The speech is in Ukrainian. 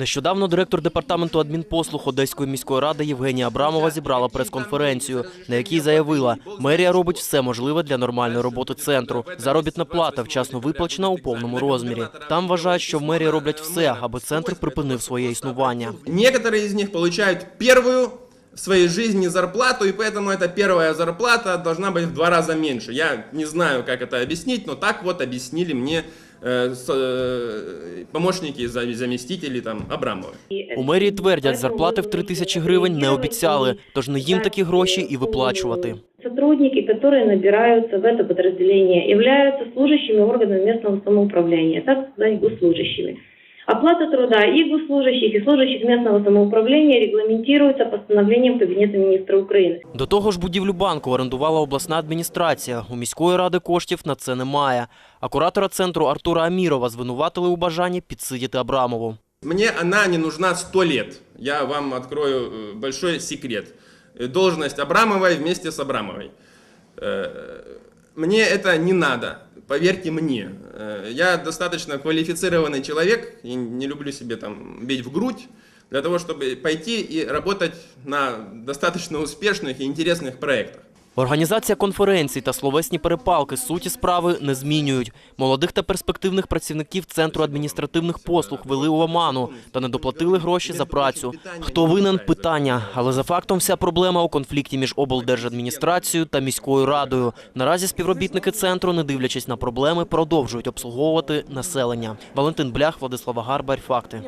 Нещодавно директор департаменту адмінпослуг Одеської міської ради Євгенія Абрамова зібрала прес-конференцію, на якій заявила, мерія робить все можливе для нормальної роботи центру. Заробітна плата вчасно виплачена у повному розмірі. Там вважають, що в мерії роблять все, аби центр припинив своє існування. Некоторі з них отримують первую в своей жизни зарплату, и поэтому эта первая зарплата должна быть в два раза меньше. Я не знаю, как это объяснить, но так вот объяснили мне э, с- э, помощники, за- заместители там Абрамовой. У мерії твердять, зарплати в 3 тисячі гривень не обіцяли, тож не їм такі гроші і виплачувати. Сотрудники, которые набираются в это подразделение, являются служащими органов местного самоуправления, так сказать, госслужащими. Оплата труда и госслужащих, и служащих местного самоуправления регламентируется постановлением Кабинета министра Украины. До того ж, будівлю банку орендувала обласна адміністрація. У міської ради коштів на це немає. А куратора центру Артура Амірова звинуватили у бажанні підсидіти Абрамову. Мне она не нужна сто лет. Я вам открою э, большой секрет. Э, Должность Абрамовой вместе с Абрамовой. Э, Мне это не надо, Поверьте мне. Э, Я достаточно квалифицированный человек и не люблю себе там бить в грудь для того, чтобы пойти и работать на достаточно успешных и интересных проектах. Організація конференцій та словесні перепалки суті справи не змінюють. Молодих та перспективних працівників Центру адміністративних послуг вели у оману та не доплатили гроші за працю. Хто винен – питання. Але за фактом вся проблема у конфлікті між облдержадміністрацією та міською радою. Наразі співробітники центру, не дивлячись на проблеми, продовжують обслуговувати населення. Валентин Блях, Владислава Гарбарь. Факти.